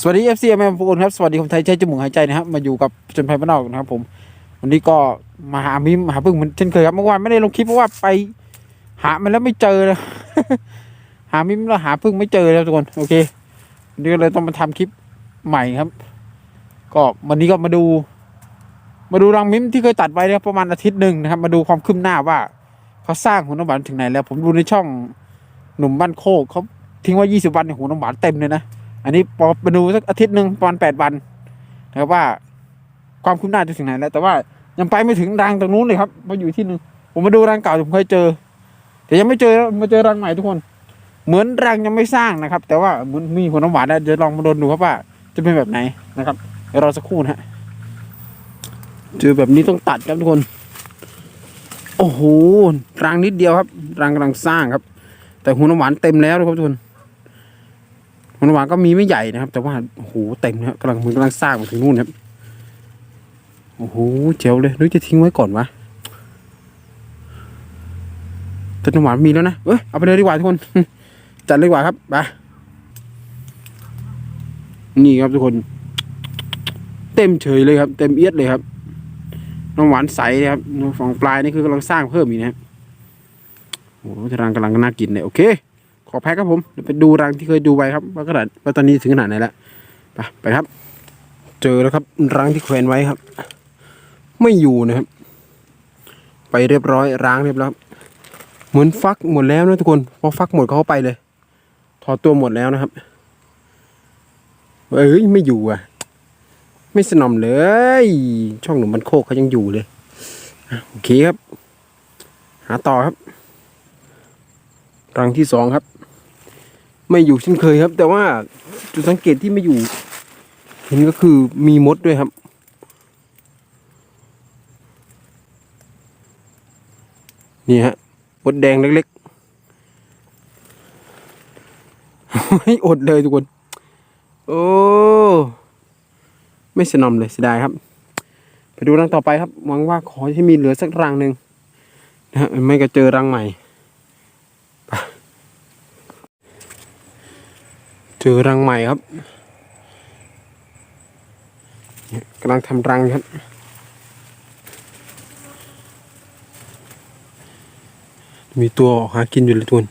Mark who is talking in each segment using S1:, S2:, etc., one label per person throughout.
S1: สวัสดีเอฟซีแมนพูนครับ สวัสดีคนไทยใช้จมูกหายใจนะครับ มาอยู่กับจนภัยบ้านนอกนะครับผม วันนี้ก็มาหามิมหาพึ่งเหมือนเช่นเคยครับเมื่อวานไม่ได้ลงคลิปเพราะว่าไป หามันแล้วไม่เจอเลยหามิมแล้วหาพึ่งไม่เจอแล้วทุกคนโอเควันนี้ก็เลยต้องมาทำคลิปใหม่ครับ ก็วันนี้ก็มาดู มาดูรังมิมที่เคยตัดไว้นะครับประมาณอาทิตย์หนึ่งนะครับ มาดูความคืบหน้าว่าเขาสร้างหัวน้ำหวานถึงไหนแล้ว ผมดูในช่องหนุ่มบ้านโคกเขาทิ้งไว้ยี่สิบวันเนี่ยหัวน้ำหวานเต็มเลยนะ อันนี้พอมาดูสักอาทิตย์หนึ่งประมาณแปดวันนะครับว่าความคืบหน้าจะถึงไหนแล้ว แต่ว่ายังไปไม่ถึงรังตรงนู้นเลยครับมาอยู่ที่หนึ่งผมมาดูรังเก่าที่ผมเคยเจอ แต่ยังไม่เจอมาเจอรังใหม่ทุกคน เหมือนรังยังไม่สร้างนะครับ แต่ว่าเหมือนมีหัวน้ำหวานนะเดี๋ยวลองมาดนดูครับว่า จะเป็นแบบไหนนะครับเดี๋ยวรอสักครู่นะฮะเจอแบบนี้ต้องตัดครับทุกคน โอ้โหรังนิดเดียวครับ รังกำลังสร้างครับ แต่หัวน้ำหวานเต็มแล้วนะครับทุกคน หัน้ำหวานก็มีไม่ใหญ่นะครับ แต่ว่าโอ้โหเต็มนะครับกำลังมันกำลังสร้างมาถึงนู่นครับโอ้โหเจ๋วเลยนึกจะทิ้งไว้ก่อนวะแต่น้ำหวานมีแล้วนะเอ้ยเอาไปเลยดีกว่าทุกคนจัดเลยดีกว่าครับไปนี่ครับทุกคน เต็มเฉยเลยครับ เต็มเอียดเลยครับน้ำหวานใสเลยครับฝั่งปลายนี่คือกำลังสร้างเพิ่มอีกนะครับโอ้โหรังกำลังน่ากินเลยโอเค ขอแพ็คครับผมเดี๋ยวไปดูรังที่เคยดูไว้ครับว่าขนาดว่าตอนนี้ถึงขนาดไหนแล้วไปไปครับ เจอแล้วครับรังที่แขวนไว้ครับ ไม่อยู่นะครับ ไปเรียบร้อยร้างเรียบร้อยเหมือนฟักหมดแล้วนะทุกคนพอฟักหมดเขาไปเลย ถอดตัวหมดแล้วนะครับเอ้ยไม่อยู่อะ ไม่สนอมเลย ช่องหนุ่มมันโคกเขายังอยู่เลยโอเคครับ หาต่อครับ รังที่สองครับ ไม่อยู่เช่นเคยครับ แต่ว่าจุดสังเกตที่ไม่อยู่ เห็นก็คือมีมดด้วยครับ นี่ฮะมดแดงเล็กๆไม่อดเลยทุกคน โอ้ไม่สนอมเลยเสียดายครับ ไปดูรังต่อไปครับหวังว่าขอให้มีเหลือสักรังหนึ่งนะฮะไม่ก็เจอรังใหม่ เจอรังใหม่ครับกำลังทำรังครับมีตัวออกหากินอยู่เลยทุน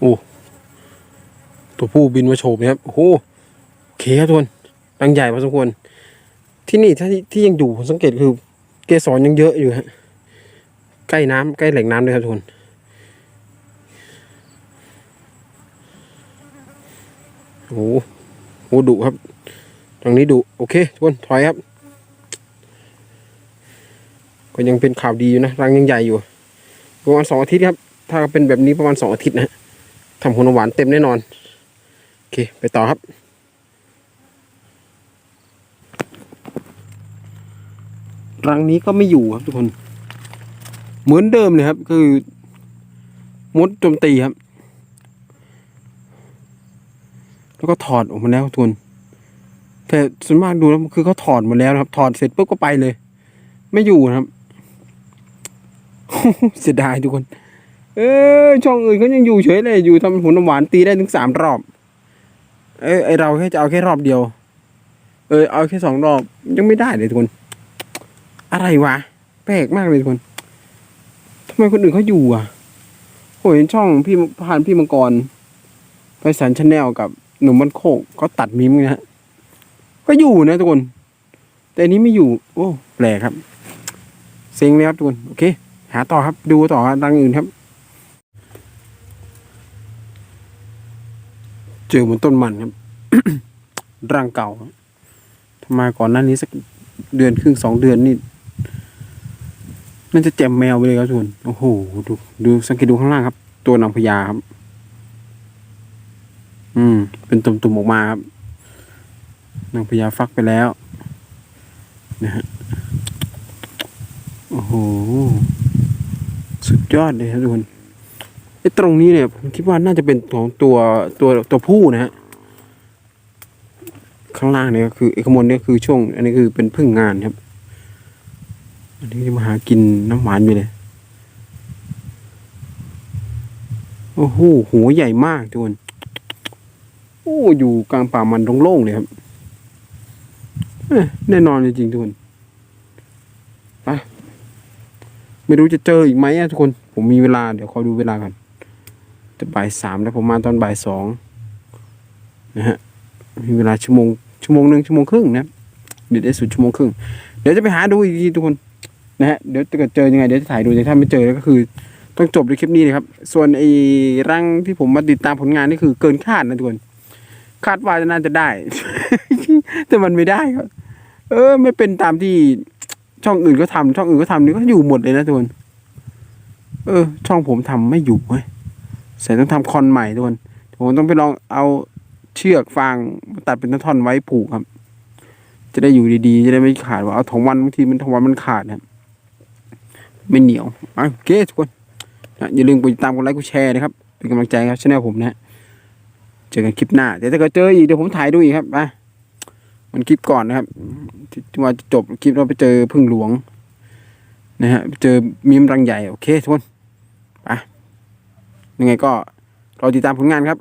S1: โอ้ตัวผู้บินมาโฉบนะครับ โอ้โหเคครับทุนรังใหญ่พอสมควร ที่นี่ถ้าที่ที่ยังอยู่ผมสังเกตคือ เกสรยังเยอะอยู่ฮะ ใกล้น้ำใกล้แหล่งน้ำด้วยครับทุกคนโอ้โหโหดุครับ ตรงนี้ดุโอเคทุกคนถอยครับ ก็ยังเป็นข่าวดีอยู่นะรังยังใหญ่อยู่ ประมาณสองอาทิตย์ครับ ถ้าเป็นแบบนี้ประมาณสองอาทิตย์นะทำหัวหวานเต็มแน่นอน โอเค ไปต่อครับรังนี้ก็ไม่อยู่ครับทุกคน เหมือนเดิมเลยครับ คือมดโจมตีครับ แล้วก็ถอดออกมาแล้วทุนแต่ส่วนมากดูแล้วคือเขาถอดหมาแล้วนะครับ ถอดเสร็จปุ๊บก็ไปเลย ไม่อยู่นะครับเสียดายทุกคน เออช่องอื่นเขายังอยู่เฉยเลยอยู่ทำหุ่นน้ำหวานตีได้ถึงสามรอบ เออไอเราแค่จะเอาแค่รอบเดียว เออเอาแค่สองรอบยังไม่ได้เลยทุกคน อะไรวะแปลกมากเลยทุกคนำไมคนอื่นเขาอยู่อะโอ้ยช่องพี่ผ่านพี่มังกร ไปสันชาแนลกับหนุ่มมันโคกเขาตัดมิมนะฮะก็อยู่นะทุกคน แต่อันนี้ไม่อยู่ โอ้แปลกครับ เซ็งเลยครับทุกคนโอเค หาต่อครับ ดูต่อครับรังอื่นครับเจอบนต้นมันครับรังเก่าทำไมก่อนหน้านี้สักเดือนครึ่งสองเดือนนี่ น่าจะแจมแมวไปเลยครับทุกคนโอ้โหดูดูสังเกตดูข้างล่างครับ ตัวนางพญาครับ อืม เป็นตุ่มๆออกมาครับนางพญาฟักไปแล้วนะฮะโอ้โหสุดยอดเลยครับทุกคนไอ้ตรงนี้เนี่ยผมคิดว่าน่าจะเป็นของตัวตัวตัวผู้นะฮะข้างล่างเนี่ยก็คือไอ้ขางบวนเนี่ยคือช่วง อันนี้คือเป็นพึ่งงานครับ อันนี้มาหากินน้ำหวานอยู่เลย
S2: โอ้โหหัวใหญ่มากทุกคน โอ้อยู่กลางป่ามันโล่งๆเลยครับแน่นอนจริงๆทุกคนไปไม่รู้จะเจออีกไหมอะทุกคน ผมมีเวลาเดี๋ยวขอดูเวลาก่อนจะบ่ายสามแล้วผมมาตอนบ่ายสองนะฮะมีเวลาชั่วโมงชั่วโมงหนึ่งชั่วโมงครึ่งนะเดี๋ยวได้สุดชั่วโมงครึ่งเดี๋ยวจะไปหาดูอีกทีทุกคน นะฮะเดี๋ยวเกิดเจอยังไงเดี๋ยวจะถ่ายดูแต่ถ้าไม่เจอก็คือ ต้องจบในคลิปนี้เลยครับ ส่วนไอ้รังที่ผมมาติดตามผลงานนี่คือเกินคาดนะทุกคนคาดว่าจะน่าจะได้ แต่มันไม่ได้ครับ เออ ไม่เป็นตามที่ช่องอื่นก็ทำช่องอื่นก็ทำนี่ก็อยู่หมดเลยนะทุกคนเออ ช่องผมทำไม่อยู่เว้ยใส่ต้องทำคอนใหม่ทุกคนผมต้องไปลองเอาเชือกฟางตัดเป็นท่อนๆไว้ผูกครับ จะได้อยู่ดีๆ จะได้ไม่ขาดว่าเอาถงวันบางทีมันถงวันมันขาดนะครับ ไม่เหนียวโอเคทุกคนนะอย่าลืมกดติดตามกดไลค์กดแชร์นะครับเป็นกำลังใจครับช่องผมนะฮะเจอกันคลิปหน้าเดี๋ยวถ้าเกิดเจออีกเดี๋ยวผมถ่ายดูอีกครับไปมันคลิปก่อนนะครับที่ว่าจะจบคลิปเราไปเจอพึ่งหลวงนะฮะเจอมีมรังใหญ่โอเคทุกคนไปยังไงก็รอติดตามผลงานครับ